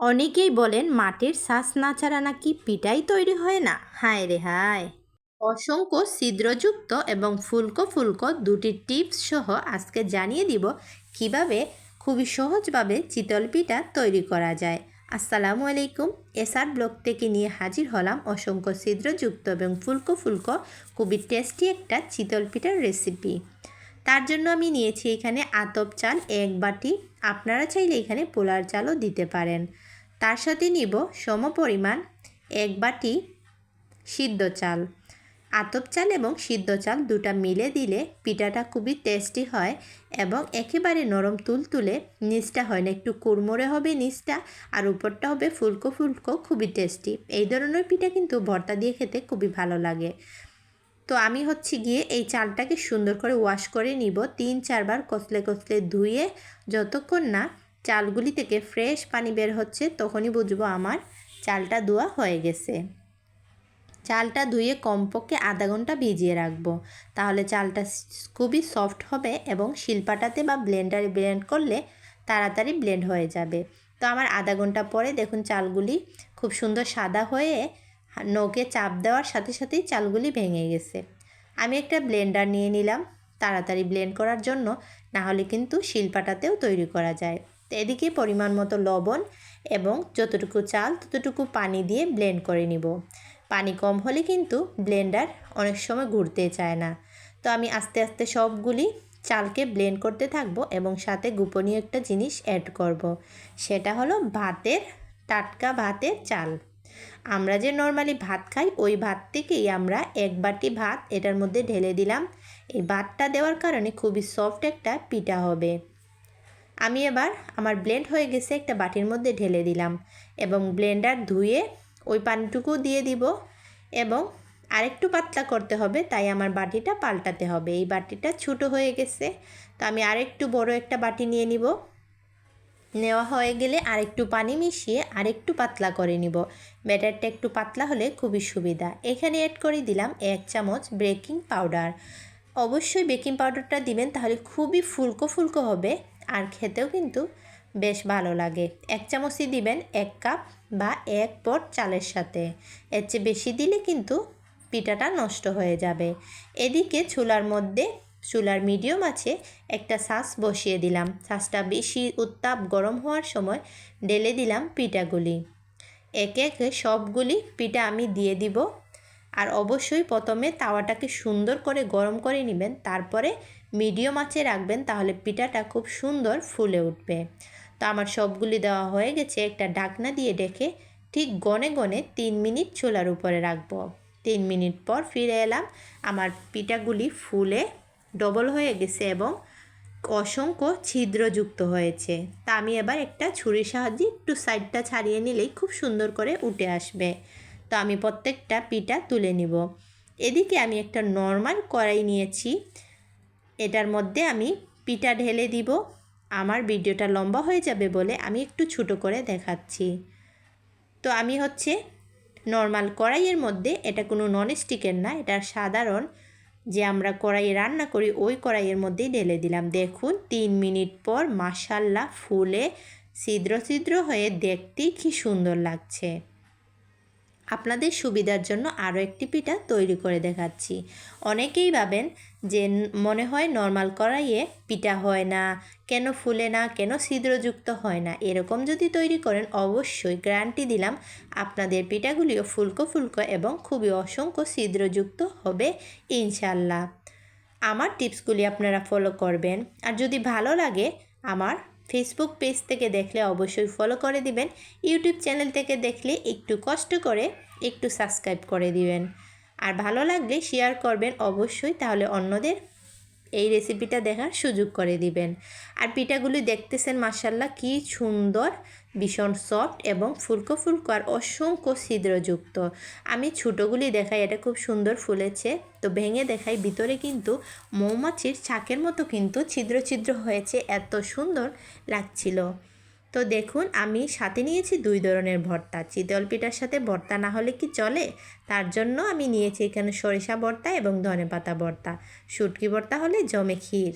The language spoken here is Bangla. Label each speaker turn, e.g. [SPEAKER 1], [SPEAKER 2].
[SPEAKER 1] অনেকেই বলেন মাটির শ্বাস না ছাড়া নাকি পিঠাই তৈরি হয় না। হায় রে হায়। অসংখ্য ছিদ্রযুক্ত এবং ফুলকো ফুলকো দুটি টিপস সহ আজকে জানিয়ে দিব কীভাবে খুবই সহজভাবে চিতল পিঠা তৈরি করা যায়। আসসালামু আলাইকুম। এসআর ব্লগ থেকে নিয়ে হাজির হলাম অসংখ্য ছিদ্রযুক্ত এবং ফুলকো ফুলকো খুবই টেস্টি একটা চিতল পিঠার রেসিপি। তার জন্য আমি নিয়েছি এখানে আতপ চাল এক বাটি। আপনারা চাইলে এখানে পোলার চালও দিতে পারেন। তার সাথে নিব সম পরিমাণ এক বাটি সিদ্ধ চাল। আতপ চাল এবং সিদ্ধ চাল দুটা মিলে দিলে পিঠাটা খুবই টেস্টি হয় এবং একেবারে নরম তুলতুলে নিচটা হয় না। একটু কুড়মুড়ে হবে নিচটা আর উপরটা হবে ফুলকো ফুলকো, খুবই টেস্টি এই ধরনের পিঠা কিন্তু ভর্তা দিয়ে খেতে খুবই ভালো লাগে। তো আমি হচ্ছে গিয়ে এই চালটাকে সুন্দর করে ওয়াশ করে নিব। তিন চারবার কচলে কচলে ধুয়ে, যতক্ষণ না চালগুলি থেকে ফ্রেশ পানি বের হচ্ছে, তখনই বুঝব আমার চালটা ধোয়া হয়ে গেছে। চালটা ধুয়ে কমপক্ষে আধা ঘণ্টা ভিজিয়ে রাখব। তাহলে চালটা খুবই সফট হবে এবং শিল্পাটাতে বা ব্লেন্ডারে, ব্লেন্ড করলে তাড়াতাড়ি ব্লেন্ড হয়ে যাবে। তো আমার আধা ঘণ্টা পরে দেখুন চালগুলি খুব সুন্দর সাদা হয়ে নৌকে চাপ দেওয়ার সাথে সাথেই চালগুলি ভেঙে গেছে। আমি একটা ব্লেন্ডার নিয়ে নিলাম, তাড়াতাড়ি ব্লেন্ড করার জন্য না হলে কিন্তু শিল্পাটাতেও তৈরি করা যায়। তো এদিকে পরিমাণ মতো লবণ এবং যতটুকু চাল, ততটুকু পানি দিয়ে ব্লেন্ড করে নিব। পানি কম হলে কিন্তু ব্লেন্ডার অনেক সময় ঘুরতে চায় না। তো আমি আস্তে আস্তে সবগুলি চালকে ব্লেন্ড করতে থাকব এবং সাথে গোপনীয় একটা জিনিস অ্যাড করব। সেটা হলো ভাতের, টাটকা ভাতের চাল। আমরা যে নর্মালি ভাত খাই, ওই ভাত থেকেই আমরা এক বাটি ভাত এটার মধ্যে ঢেলে দিলাম। এই ভাতটা দেওয়ার কারণে খুবই সফট একটা পিঠা হবে। আমি এবার আমার ব্লেন্ড হয়ে গেছে একটা বাটির মধ্যে ঢেলে দিলাম এবং ব্লেন্ডার ধুয়ে ওই পানিটুকু দিয়ে দিব এবং আরেকটু পাতলা করতে হবে, তাই আমার বাটিটা পাল্টাতে হবে। এই বাটিটা ছোটো হয়ে গেছে, তো আমি আরেকটু বড় একটা বাটি নিয়ে নিব। নেওয়া হয়ে গেলে আরেকটু পানি মিশিয়ে আরেকটু পাতলা করে নিব। ব্যাটারটা একটু পাতলা হলে খুবই সুবিধা। এখানে অ্যাড করে দিলাম এক চামচ বেকিং পাউডার অবশ্যই বেকিং পাউডারটা দিবেন, তাহলে খুবই ফুলকো ফুলকো হবে। আর খেতেও কিন্তু বেশ ভালো লাগে। এক চামচই দিবেন এক কাপ বা এক পট চালের সাথে। এর চেয়ে বেশি দিলে কিন্তু পিঠাটা নষ্ট হয়ে যাবে। এদিকে চুলার মধ্যে, চুলার মিডিয়াম আছে, একটা শ্বাস বসিয়ে দিলাম। শ্বাসটা বেশি উত্তাপ গরম হওয়ার সময় ঢেলে দিলাম পিঠাগুলি। একে একে সবগুলি পিঠা আমি দিয়ে দিব। আর অবশ্যই প্রথমে তাওয়াটাকে সুন্দর করে গরম করে নেবেন। তারপরে মিডিয়াম আঁচে রাখবেন, তাহলে পিঠাটা খুব সুন্দর ফুলে উঠবে। তো আমার সবগুলি দেওয়া হয়ে গেছে, একটা ঢাকনা দিয়ে ডেকে ঠিক গনে গনে তিন মিনিট চুলার উপরে রাখব। তিন মিনিট পর ফিরে এলাম, আমার পিঠাগুলি ফুলে ডবল হয়ে গেছে এবং অসংখ্য ছিদ্রযুক্ত হয়েছে। তা আমি এবার একটা ছুরির সাহায্যে একটু সাইডটা ছাড়িয়ে নিলেই খুব সুন্দর করে উঠে আসবে। তো আমি প্রত্যেকটা পিঠা তুলে নিব। এদিকে আমি একটা নর্মাল কড়াই নিয়েছি। এটার মধ্যে আমি পিঠা ঢেলে দিব। আমার ভিডিওটা লম্বা হয়ে যাবে বলে আমি একটু ছোটো করে দেখাচ্ছি। তো আমি হচ্ছে নর্মাল কড়াইয়ের মধ্যে, এটা কোনো নন স্টিকের না, এটা সাধারণ যে আমরা কড়াইয়ে রান্না করি, ওই কড়াইয়ের মধ্যেই ঢেলে দিলাম। দেখুন, তিন মিনিট পর মাসাল্লা ফুলে ছিদ্র ছিদ্র হয়ে দেখতেই কি সুন্দর লাগছে। আপনাদের সুবিধার জন্য আরও একটি পিঠা তৈরি করে দেখাচ্ছি। অনেকেই ভাবেন যে মনে হয় নর্মাল কড়াইয়ে পিঠা হয় না, কেন ফুলে না, কেন ছিদ্রযুক্ত হয় না, এরকম যদি তৈরি করেন অবশ্যই গ্যারান্টি দিলাম আপনাদের পিঠাগুলিও ফুলকো ফুলকো এবং খুবই অসংখ্য ছিদ্রযুক্ত হবে ইনশাল্লাহ আমার টিপসগুলি আপনারা ফলো করবেন। আর যদি ভালো লাগে আমার ফেসবুক পেজ থেকে দেখলে অবশ্যই ফলো করে দিবেন। ইউটিউব চ্যানেল থেকে দেখলে একটু কষ্ট করে একটু সাবস্ক্রাইব করে দিবেন। আর ভালো লাগলে শেয়ার করবেন অবশ্যই, তাহলে অন্যদের এই রেসিপিটা দেখার সুযোগ করে দিবেন। আর পিঠাগুলি দেখতেছেন মাসাল্লাহ কি সুন্দর, ভীষণ সফট এবং ফুলকো ফুলকো আর অসংখ্য ছিদ্রযুক্ত। আমি ছোটোগুলি দেখাই, এটা খুব সুন্দর ফুলেছে। তো ভেঙে দেখাই, ভিতরে কিন্তু মৌমাছির ছাকের মতো কিন্তু ছিদ্র ছিদ্র হয়েছে, এত সুন্দর লাগছিল। তো দেখুন, আমি সাথে নিয়েছি দুই ধরনের ভর্তা। চিতল পিঠার সাথে ভর্তা না হলে কি চলে? তার জন্য আমি নিয়েছি এখানে সরিষা ভর্তা এবং ধনে পাতা ভর্তা। শুটকি ভর্তা হলে জমে ক্ষীর।